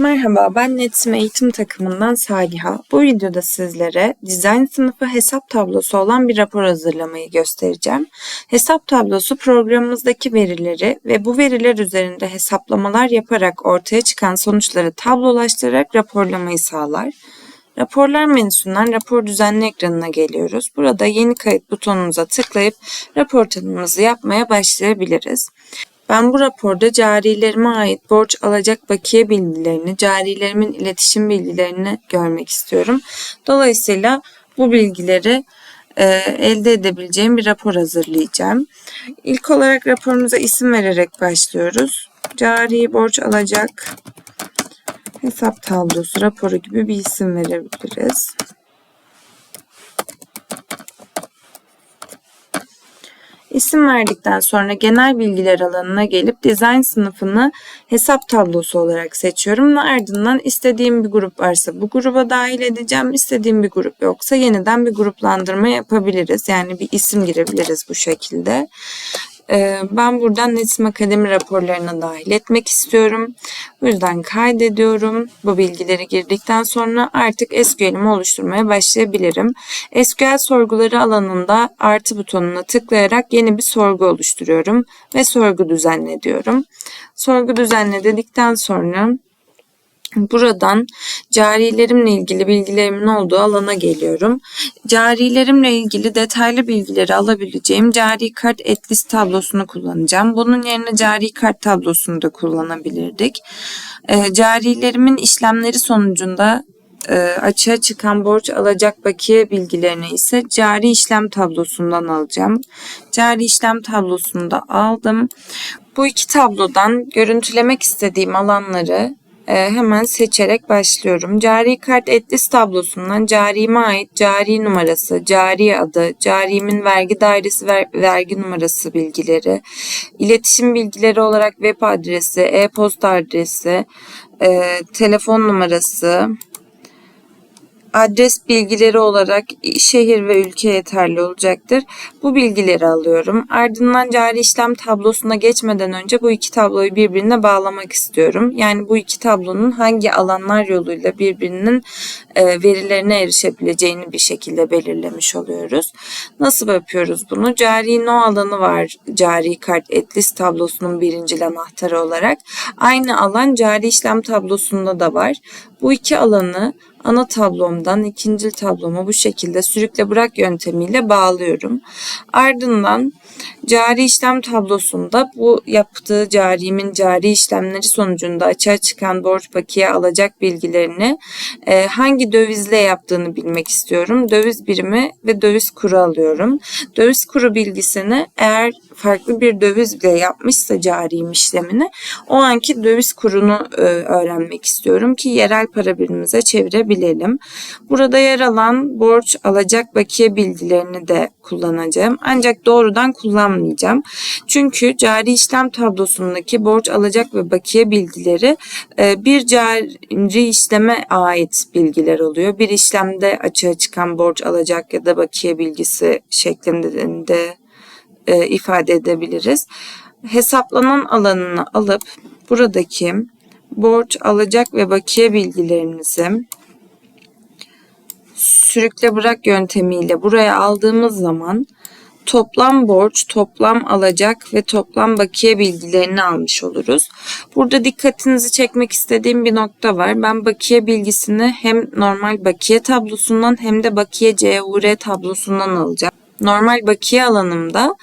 Merhaba, ben Netsim Eğitim Takımından Saliha. Bu videoda sizlere dizayn sınıfı hesap tablosu olan bir rapor hazırlamayı göstereceğim. Hesap tablosu programımızdaki verileri ve bu veriler üzerinde hesaplamalar yaparak ortaya çıkan sonuçları tablolaştırarak raporlamayı sağlar. Raporlar menüsünden rapor düzenli ekranına geliyoruz. Burada yeni kayıt butonumuza tıklayıp rapor tanımımızı yapmaya başlayabiliriz. Ben bu raporda carilerime ait borç alacak bakiye bilgilerini, carilerimin iletişim bilgilerini görmek istiyorum. Dolayısıyla bu bilgileri e, elde edebileceğim bir rapor hazırlayacağım. İlk olarak raporumuza isim vererek başlıyoruz. Cari borç alacak hesap tablosu raporu gibi bir isim verebiliriz. İsim verdikten sonra genel bilgiler alanına gelip dizayn sınıfını hesap tablosu olarak seçiyorum ve ardından istediğim bir grup varsa bu gruba dahil edeceğim. İstediğim bir grup yoksa yeniden bir gruplandırma yapabiliriz. Yani bir isim girebiliriz bu şekilde. Ee, ben buradan Nesim Akademi raporlarına dahil etmek istiyorum. Bu yüzden kaydediyorum. Bu bilgileri girdikten sonra artık SQL'imi oluşturmaya başlayabilirim. SQL sorguları alanında artı butonuna tıklayarak yeni bir sorgu oluşturuyorum ve sorgu düzenle diyorum. Sorgu düzenle dedikten sonra Buradan carilerimle ilgili bilgilerimin olduğu alana geliyorum. Carilerimle ilgili detaylı bilgileri alabileceğim cari kart etlist tablosunu kullanacağım. Bunun yerine cari kart tablosunu da kullanabilirdik. E, carilerimin işlemleri sonucunda e, açığa çıkan borç alacak bakiye bilgilerini ise cari işlem tablosundan alacağım. Cari işlem tablosunu da aldım. Bu iki tablodan görüntülemek istediğim alanları ee, hemen seçerek başlıyorum. Cari kart etlis tablosundan carime ait cari numarası, cari adı, carimin vergi dairesi ver, vergi numarası bilgileri, iletişim bilgileri olarak web adresi, e-posta adresi, e, telefon numarası, adres bilgileri olarak şehir ve ülke yeterli olacaktır. Bu bilgileri alıyorum. Ardından cari işlem tablosuna geçmeden önce bu iki tabloyu birbirine bağlamak istiyorum. Yani bu iki tablonun hangi alanlar yoluyla birbirinin verilerine erişebileceğini bir şekilde belirlemiş oluyoruz. Nasıl yapıyoruz bunu? Cari no alanı var cari kart etlist tablosunun birinci anahtarı olarak. Aynı alan cari işlem tablosunda da var. Bu iki alanı ana tablomdan ikinci tabloma bu şekilde sürükle bırak yöntemiyle bağlıyorum. Ardından cari işlem tablosunda bu yaptığı carimin cari işlemleri sonucunda açığa çıkan borç bakiye alacak bilgilerini e, hangi dövizle yaptığını bilmek istiyorum. Döviz birimi ve döviz kuru alıyorum. Döviz kuru bilgisini eğer farklı bir dövizle yapmışsa cari işlemini o anki döviz kurunu e, öğrenmek istiyorum ki yerel para birimimize çevirebilelim. Burada yer alan borç alacak bakiye bilgilerini de kullanacağım. Ancak doğrudan kullanmayacağım. Çünkü cari işlem tablosundaki borç alacak ve bakiye bilgileri e, bir cari işleme ait bilgiler oluyor. Bir işlemde açığa çıkan borç alacak ya da bakiye bilgisi şeklinde de e, ifade edebiliriz. Hesaplanan alanını alıp buradaki borç alacak ve bakiye bilgilerimizi sürükle bırak yöntemiyle buraya aldığımız zaman toplam borç, toplam alacak ve toplam bakiye bilgilerini almış oluruz. Burada dikkatinizi çekmek istediğim bir nokta var. Ben bakiye bilgisini hem normal bakiye tablosundan hem de bakiye CUR tablosundan alacağım. Normal bakiye alanımda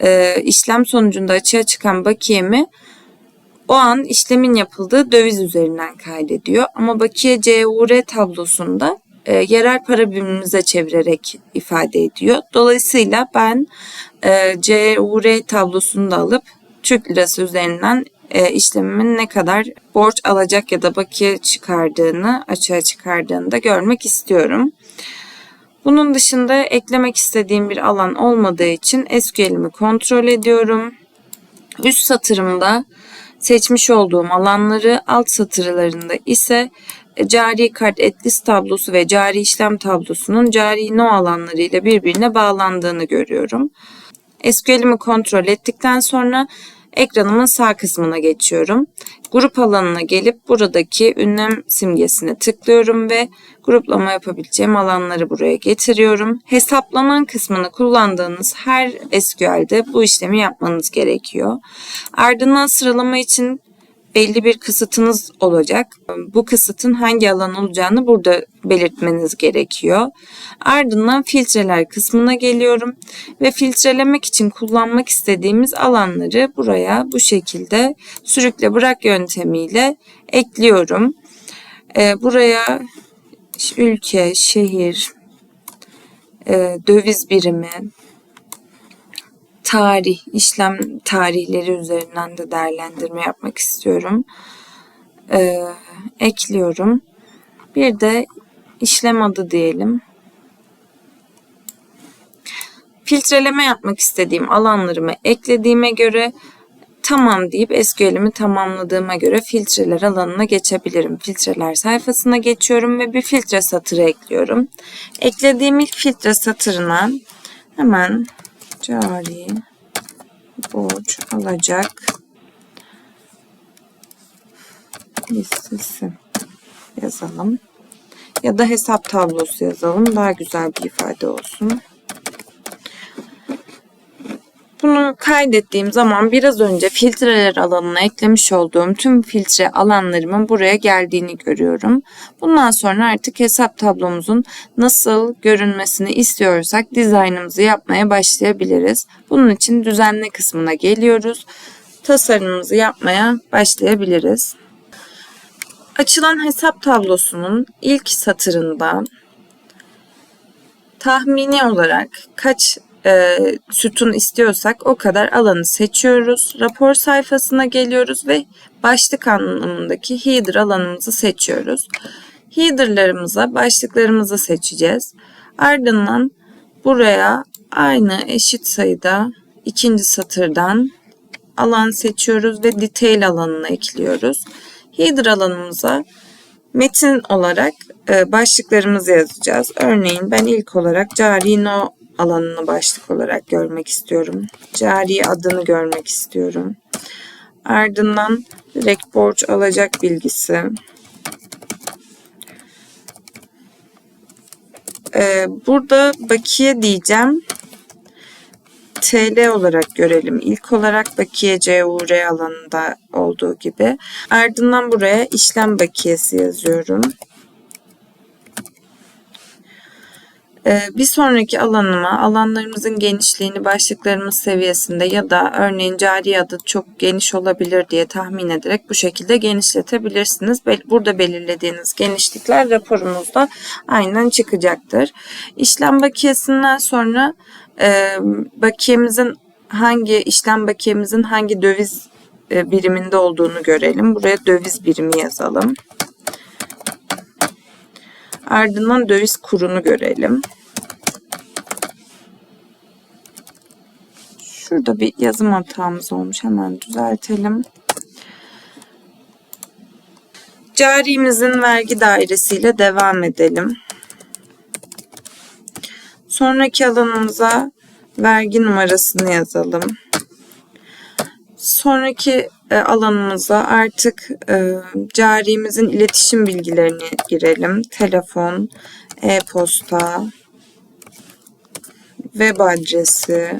e, işlem sonucunda açığa çıkan bakiyemi o an işlemin yapıldığı döviz üzerinden kaydediyor. Ama bakiye CUR tablosunda e, yerel para birimimize çevirerek ifade ediyor. Dolayısıyla ben e, CUR tablosunu da alıp Türk lirası üzerinden e, işlemimin ne kadar borç alacak ya da bakiye çıkardığını, açığa çıkardığını da görmek istiyorum. Bunun dışında eklemek istediğim bir alan olmadığı için SQL'imi kontrol ediyorum. Üst satırımda seçmiş olduğum alanları, alt satırlarında ise cari kart etlist tablosu ve cari işlem tablosunun cari no alanları ile birbirine bağlandığını görüyorum. SQL'imi kontrol ettikten sonra ekranımın sağ kısmına geçiyorum. Grup alanına gelip buradaki ünlem simgesine tıklıyorum ve gruplama yapabileceğim alanları buraya getiriyorum. Hesaplanan kısmını kullandığınız her SQL'de bu işlemi yapmanız gerekiyor. Ardından sıralama için belli bir kısıtınız olacak. Bu kısıtın hangi alan olacağını burada belirtmeniz gerekiyor. Ardından filtreler kısmına geliyorum ve filtrelemek için kullanmak istediğimiz alanları buraya bu şekilde sürükle bırak yöntemiyle ekliyorum. Ee, buraya ülke, şehir, e, döviz birimi, tarih, işlem tarihleri üzerinden de değerlendirme yapmak istiyorum. Ee, ekliyorum. Bir de işlem adı diyelim. Filtreleme yapmak istediğim alanlarımı eklediğime göre tamam deyip SQL'imi tamamladığıma göre filtreler alanına geçebilirim. Filtreler sayfasına geçiyorum ve bir filtre satırı ekliyorum. Eklediğim ilk filtre satırına hemen cari borç alacak listesi yazalım. Ya da hesap tablosu yazalım. Daha güzel bir ifade olsun. Bunu kaydettiğim zaman biraz önce filtreler alanına eklemiş olduğum tüm filtre alanlarımın buraya geldiğini görüyorum. Bundan sonra artık hesap tablomuzun nasıl görünmesini istiyorsak dizaynımızı yapmaya başlayabiliriz. Bunun için düzenle kısmına geliyoruz. Tasarımımızı yapmaya başlayabiliriz. Açılan hesap tablosunun ilk satırında tahmini olarak kaç e, sütun istiyorsak o kadar alanı seçiyoruz. Rapor sayfasına geliyoruz ve başlık anlamındaki header alanımızı seçiyoruz. Header'larımıza başlıklarımızı seçeceğiz. Ardından buraya aynı eşit sayıda ikinci satırdan alan seçiyoruz ve detail alanını ekliyoruz. Header alanımıza metin olarak e, başlıklarımızı yazacağız. Örneğin ben ilk olarak cari no alanını başlık olarak görmek istiyorum. Cari adını görmek istiyorum. Ardından direkt borç alacak bilgisi. Ee, burada bakiye diyeceğim. TL olarak görelim. İlk olarak bakiye CUR alanında olduğu gibi. Ardından buraya işlem bakiyesi yazıyorum. Ee, bir sonraki alanıma alanlarımızın genişliğini başlıklarımız seviyesinde ya da örneğin cari adı çok geniş olabilir diye tahmin ederek bu şekilde genişletebilirsiniz. Burada belirlediğiniz genişlikler raporumuzda aynen çıkacaktır. İşlem bakiyesinden sonra e, bakiyemizin hangi işlem bakiyemizin hangi döviz e, biriminde olduğunu görelim. Buraya döviz birimi yazalım. Ardından döviz kurunu görelim. Şurada bir yazım hatamız olmuş. Hemen düzeltelim. Carimizin vergi dairesiyle devam edelim. Sonraki alanımıza vergi numarasını yazalım. Sonraki e, alanımıza artık e, carimizin iletişim bilgilerini girelim. Telefon, e-posta, web adresi,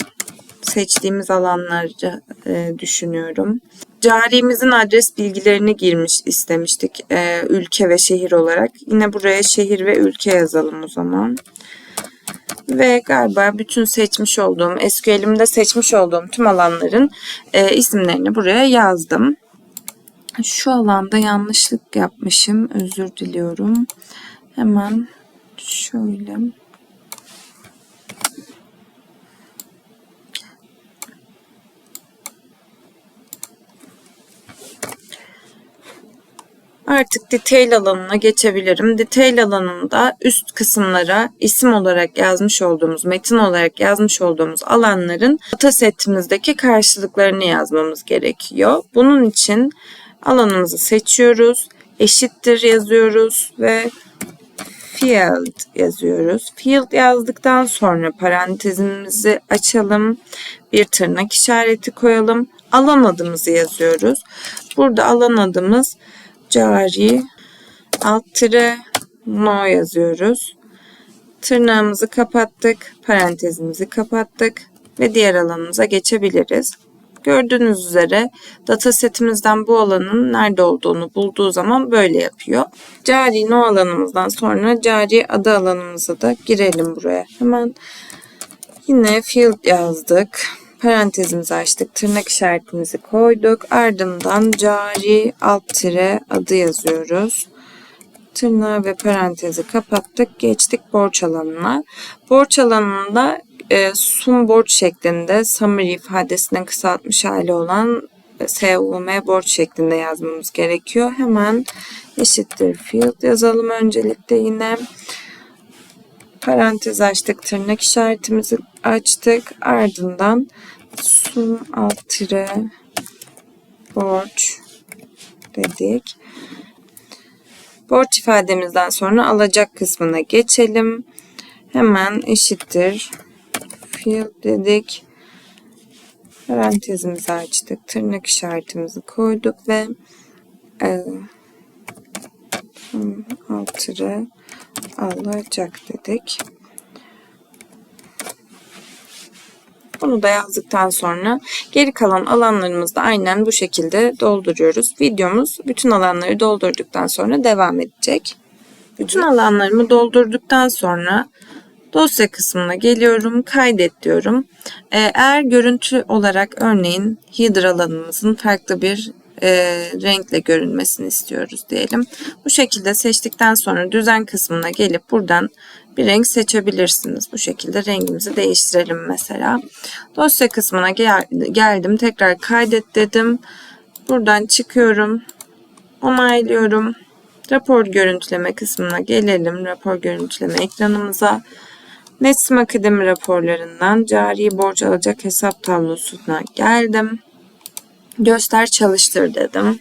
seçtiğimiz alanları e, düşünüyorum. Carimizin adres bilgilerini girmiş istemiştik e, ülke ve şehir olarak. Yine buraya şehir ve ülke yazalım o zaman. Ve galiba bütün seçmiş olduğum, SQL'imde seçmiş olduğum tüm alanların e, isimlerini buraya yazdım. Şu alanda yanlışlık yapmışım. Özür diliyorum. Hemen şöyle Artık detail alanına geçebilirim. Detail alanında üst kısımlara isim olarak yazmış olduğumuz, metin olarak yazmış olduğumuz alanların datasetimizdeki karşılıklarını yazmamız gerekiyor. Bunun için alanımızı seçiyoruz. Eşittir yazıyoruz ve field yazıyoruz. Field yazdıktan sonra parantezimizi açalım. Bir tırnak işareti koyalım. alan adımızı yazıyoruz. Burada alan adımız cari alt tire no yazıyoruz. Tırnağımızı kapattık, parantezimizi kapattık ve diğer alanımıza geçebiliriz. Gördüğünüz üzere datasetimizden bu alanın nerede olduğunu bulduğu zaman böyle yapıyor. Cari no alanımızdan sonra cari adı alanımıza da girelim buraya. Hemen yine field yazdık. Parantezimizi açtık. Tırnak işaretimizi koyduk. Ardından cari alt tire adı yazıyoruz. Tırnağı ve parantezi kapattık. Geçtik borç alanına. Borç alanında e, sum borç şeklinde summary ifadesinin kısaltmış hali olan SUM borç şeklinde yazmamız gerekiyor. Hemen eşittir field yazalım öncelikle yine. Parantez açtık. Tırnak işaretimizi açtık. Ardından sum alt tire borç dedik. Borç ifademizden sonra alacak kısmına geçelim. Hemen eşittir field dedik. Parantezimizi açtık. Tırnak işaretimizi koyduk ve e, altırı alacak dedik. Bunu da yazdıktan sonra geri kalan alanlarımızı da aynen bu şekilde dolduruyoruz. Videomuz bütün alanları doldurduktan sonra devam edecek. Bütün alanlarımı doldurduktan sonra dosya kısmına geliyorum. Kaydet diyorum. Ee, eğer görüntü olarak örneğin header alanımızın farklı bir e, renkle görünmesini istiyoruz diyelim. Bu şekilde seçtikten sonra düzen kısmına gelip buradan bir renk seçebilirsiniz. Bu şekilde rengimizi değiştirelim mesela. Dosya kısmına gel geldim. Tekrar kaydet dedim. Buradan çıkıyorum. Onaylıyorum. Rapor görüntüleme kısmına gelelim. Rapor görüntüleme ekranımıza. Netsim Akademi raporlarından cari borç alacak hesap tablosuna geldim. Göster çalıştır dedim.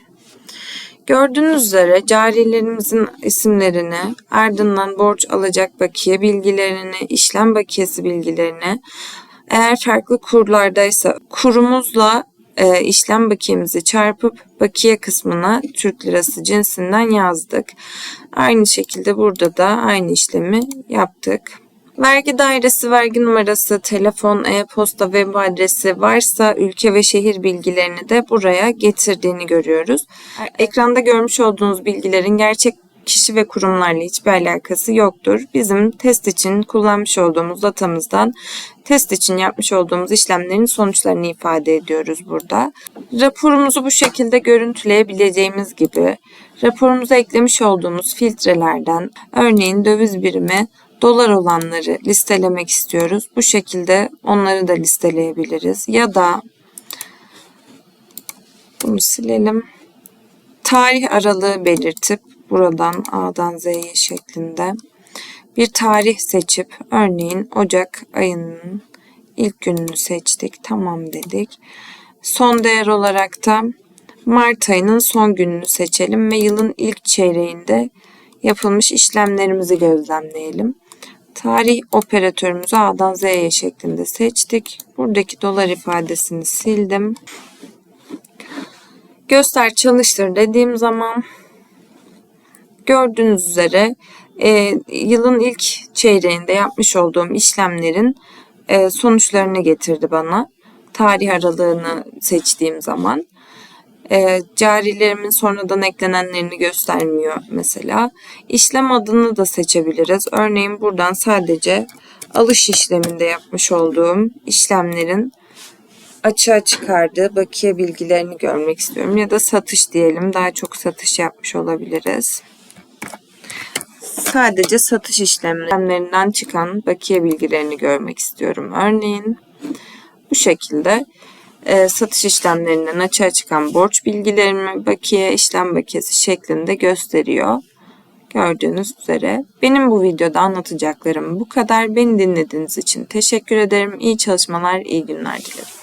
Gördüğünüz üzere carilerimizin isimlerini, ardından borç alacak bakiye bilgilerini, işlem bakiyesi bilgilerini, eğer farklı kurlardaysa kurumuzla e, işlem bakiyemizi çarpıp bakiye kısmına Türk lirası cinsinden yazdık. Aynı şekilde burada da aynı işlemi yaptık. Vergi dairesi, vergi numarası, telefon, e-posta, web adresi varsa ülke ve şehir bilgilerini de buraya getirdiğini görüyoruz. Ekranda görmüş olduğunuz bilgilerin gerçek kişi ve kurumlarla hiçbir alakası yoktur. Bizim test için kullanmış olduğumuz datamızdan test için yapmış olduğumuz işlemlerin sonuçlarını ifade ediyoruz burada. Raporumuzu bu şekilde görüntüleyebileceğimiz gibi raporumuza eklemiş olduğumuz filtrelerden örneğin döviz birimi dolar olanları listelemek istiyoruz. Bu şekilde onları da listeleyebiliriz. Ya da bunu silelim. Tarih aralığı belirtip buradan A'dan Z'ye şeklinde bir tarih seçip örneğin Ocak ayının ilk gününü seçtik. Tamam dedik. Son değer olarak da Mart ayının son gününü seçelim ve yılın ilk çeyreğinde yapılmış işlemlerimizi gözlemleyelim. Tarih operatörümüzü A'dan Z'ye şeklinde seçtik. Buradaki dolar ifadesini sildim. Göster çalıştır dediğim zaman gördüğünüz üzere e, yılın ilk çeyreğinde yapmış olduğum işlemlerin e, sonuçlarını getirdi bana. Tarih aralığını seçtiğim zaman e, carilerimin sonradan eklenenlerini göstermiyor mesela. İşlem adını da seçebiliriz. Örneğin buradan sadece alış işleminde yapmış olduğum işlemlerin açığa çıkardığı bakiye bilgilerini görmek istiyorum. Ya da satış diyelim. Daha çok satış yapmış olabiliriz. Sadece satış işlemlerinden çıkan bakiye bilgilerini görmek istiyorum. Örneğin bu şekilde e, satış işlemlerinden açığa çıkan borç bilgilerimi bakiye işlem bakiyesi şeklinde gösteriyor. Gördüğünüz üzere. Benim bu videoda anlatacaklarım bu kadar. Beni dinlediğiniz için teşekkür ederim. İyi çalışmalar, iyi günler dilerim.